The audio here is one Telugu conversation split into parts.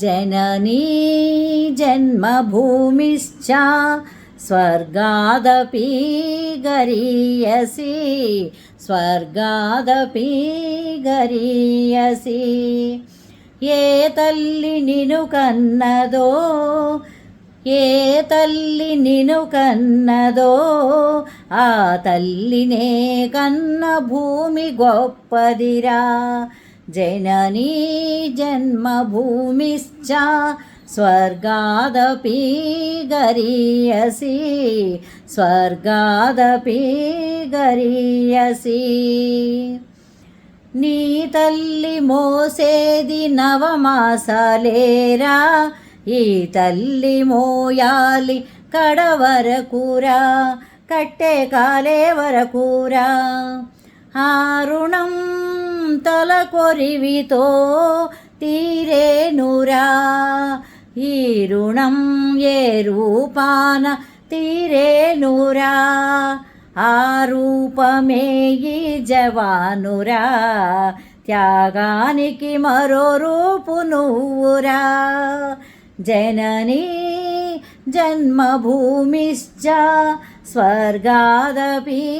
जननी जन्मभूमिश्च स्वर्गादपि गरीयसि స్వర్గాదపి గరీయసి ఏ తల్లి నిను కన్నదో ఏ తల్లి నిను కన్నదో ఆ తల్లినే కన్న భూమి గొప్పదిరా జననీ జన్మభూమిశ్చ స్వర్గాదపి గరీయసి స్వర్గాదపి గరీయసి. నీ తల్లి మోసేది నవమాసాలేరా? ఈ తల్లి మోయాలి కడవరకురా? కట్టే కాలే వరకురా ఆ రుణం తల కొరివితో తీరేనురా. ఈ రుణం ఏ రూపాన తీరేనురా? ఆ రూపమే ఈ జవానురా. త్యాగానికి మరో రూపు నువ్వురా. జననీ జన్మభూమిశ్చ స్వర్గాదపీ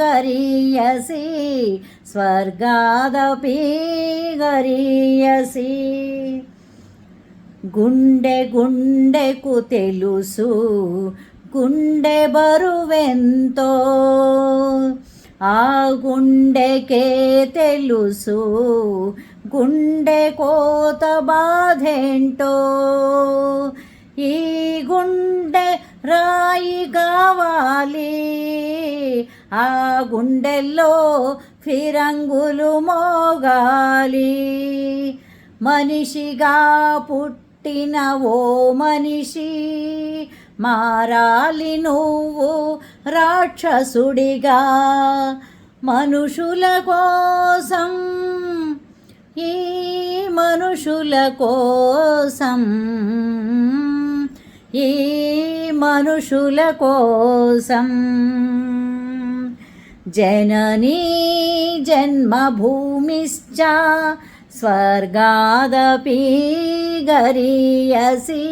గరీయసి స్వర్గాదపి గరీయసి. గుండె గుండెకు తెలుసు గుండె బరువెంతో. ఆ గుండెకే తెలుసు గుండె కోత బాధేంటో. ఈ గుండె రాయి కావాలి ఆ గుండెల్లో ఫిరంగులు మోగాలి. మనిషిగా పుట్టిన ఓ మనిషి మారాలి నువ్వు రాక్షసుడిగా. మనుషుల కోసం ఈ మనుషుల కోసం ఈ మనుషుల కోసం. జననీ జన్మభూమిశ్చ స్వర్గాదపి గరీయసి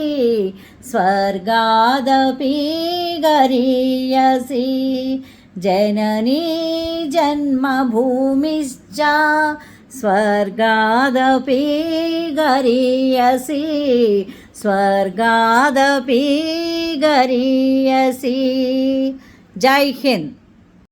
స్వర్గాదపి గరీయసి జననీ జన్మభూమిశ్చ స్వర్గాదపి గరీయసి స్వర్గాదపి గరీయసి జై హింద్